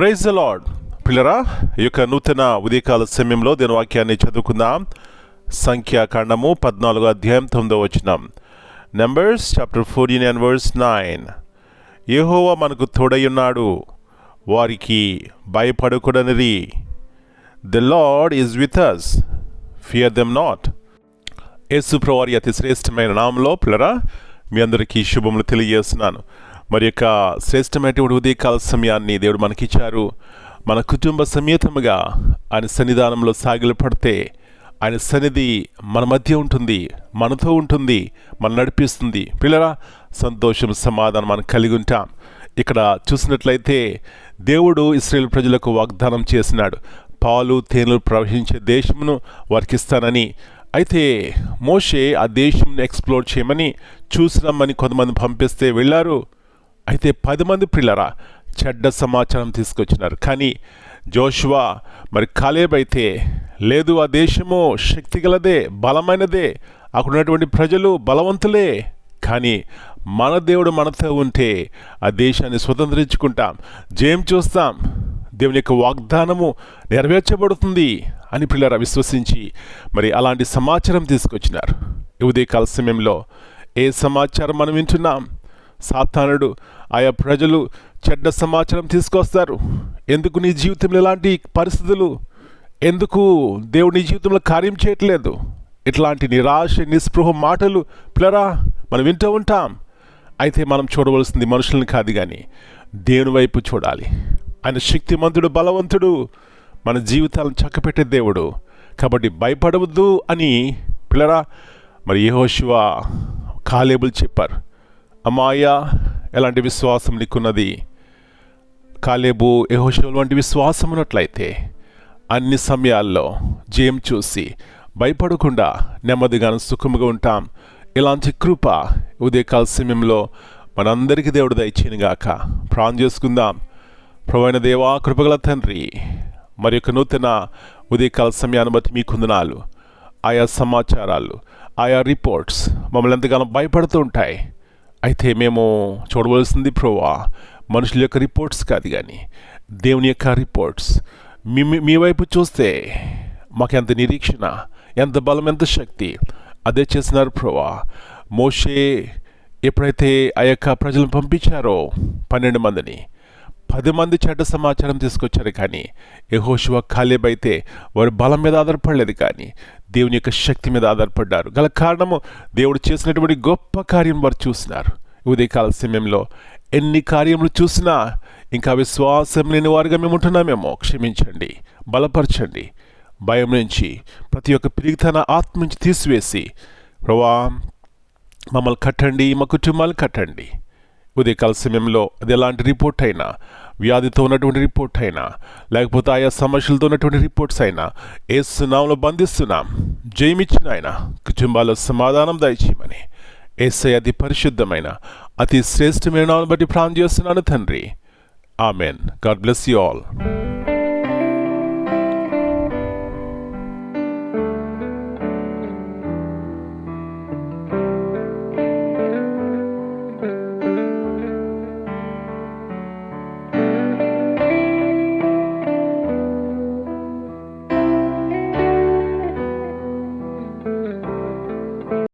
Praise the పిల్లరా ఈ యొక్క నూతన ఉదయకాల సమయంలో దీని వాక్యాన్ని చదువుకుందాం. సంఖ్యాకాండము పద్నాలుగు అధ్యాయం తొమ్మిదో వచ్చినాం numbers chapter fourteen and verse nine Jehovah మనకు తోడయ్యున్నాడు. వారికి భయపడకూడనిది. The Lord is with us fear them not యేసు వారి అతి శ్రేష్టమైన నామంలో పిల్లరా మీ అందరికీ శుభములు తెలియజేస్తున్నాను. మరి యొక్క శ్రేష్టమైనటువంటి ఉదయకాల సమయాన్ని దేవుడు మనకిచ్చారు. మన కుటుంబ సమేతముగా ఆయన సన్నిధానంలో సాగిలు పడితే ఆయన సన్నిధి మన మధ్య ఉంటుంది మనతో ఉంటుంది మన నడిపిస్తుంది. పిల్లరా సంతోషం సమాధానం మనం కలిగి ఉంటాం. ఇక్కడ చూసినట్లయితే దేవుడు ఇస్రాయేల్ ప్రజలకు వాగ్దానం చేసినాడు. పాలు తేనెలు ప్రవహించే దేశమును వారికి ఇస్తానని అయితే మోషే ఆ దేశంను ఎక్స్ప్లోర్ చేయమని చూసిరమ్మని కొంతమంది పంపిస్తే వెళ్ళారు. అయితే పది మంది పిల్లరా చెడ్డ సమాచారం తీసుకొచ్చినారు. కానీ జోషువా మరి కాలేబ్ అయితే లేదు ఆ దేశము శక్తిగలదే బలమైనదే అక్కడ ఉన్నటువంటి ప్రజలు బలవంతులే. కానీ మన దేవుడు మనతో ఉంటే ఆ దేశాన్ని స్వతంత్రించుకుంటాం జయం చూస్తాం దేవుని యొక్క వాగ్దానము నెరవేర్చబడుతుంది అని పిల్లరా విశ్వసించి మరి అలాంటి సమాచారం తీసుకొచ్చినారు. ఉదయకాల సమయంలో ఏ సమాచారం మనం వింటున్నాం? సాతానుడు ఆయా ప్రజలు చెడ్డ సమాచారం తీసుకొస్తారు. ఎందుకు నీ జీవితంలో ఇలాంటి పరిస్థితులు? ఎందుకు దేవుడు నీ జీవితంలో కార్యం చేయట్లేదు? ఇట్లాంటి నిరాశ నిస్పృహ మాటలు పిల్లరా మనం వింటూ ఉంటాం. అయితే మనం చూడవలసింది మనుషులను కాదు కానీ దేవుని వైపు చూడాలి. ఆయన శక్తిమంతుడు బలవంతుడు మన జీవితాలను చక్కపెట్టే దేవుడు. కాబట్టి భయపడవద్దు అని పిల్లరా మరి యహోశివ కాలేబుల్ చెప్పారు. అమ్మాయ ఎలాంటి విశ్వాసం నీకున్నది? కాలేబు యెహోషువ వంటి విశ్వాసం ఉన్నట్లయితే అన్ని సమయాల్లో జయం చూసి భయపడకుండా నెమ్మదిగాను సుఖముగా ఉంటాం. ఇలాంటి కృప ఉదయకాల సమయంలో మనందరికీ దేవుడు దయచేయనుగాక. ప్రాణం చేసుకుందాం. ప్రవైన దేవా కృపగల తండ్రి మరి యొక్క నూతన ఉదయకాల సమయాన్ని బట్టి మీ కుందనాలు ఆయా సమాచారాలు ఆయా రిపోర్ట్స్ మమ్మల్ని ఎంతగానో భయపడుతూ ఉంటాయి. అయితే మేము చూడవలసింది ప్రోవా మనుషుల యొక్క రిపోర్ట్స్ కాదు కానీ దేవుని యొక్క రిపోర్ట్స్. మీ మీ- వైపు చూస్తే మాకెంత నిరీక్షణ ఎంత బలం ఎంత శక్తి అదే చేసినారు ప్రోవా మోషే ఎప్పుడైతే ఆ యొక్క ప్రజలను పంపించారో పన్నెండు మందిని పది మంది చెడ్డ సమాచారం తీసుకొచ్చారు కానీ యహోశివ కాలేబ్ అయితే వారి బలం మీద ఆధారపడలేదు కానీ దేవుని యొక్క శక్తి మీద ఆధారపడ్డారు. గల కారణము దేవుడు చేసినటువంటి గొప్ప కార్యం వారు చూసినారు. ఉదయకాల సమయంలో ఎన్ని కార్యములు చూసినా ఇంకా విశ్వాసం లేని వారుగా మేము ఉంటున్నామేమో. క్షమించండి బలపరచండి. భయం నుంచి ప్రతి ఒక్క పిరిగితన ఆత్మ నుంచి తీసివేసి ప్రభా మమ్మల్ని కట్టండి మా కుటుంబాలు కట్టండి. ఉదయకాల సమయంలో అది ఎలాంటి రిపోర్ట్ అయినా వ్యాధితో ఉన్నటువంటి రిపోర్ట్ అయినా లేకపోతే ఆయా సమస్యలతో ఉన్నటువంటి రిపోర్ట్స్ అయినా ఏ సునాంలో బంధిస్తున్నాం. జయమిచ్చిన ఆయన కుటుంబాల్లో సమాధానం దయచేయమని ఏసై అతి పరిశుద్ధమైన అతి శ్రేష్టమైన బట్టి ప్రాణం చేస్తున్నాను తండ్రి. Amen. God bless you all.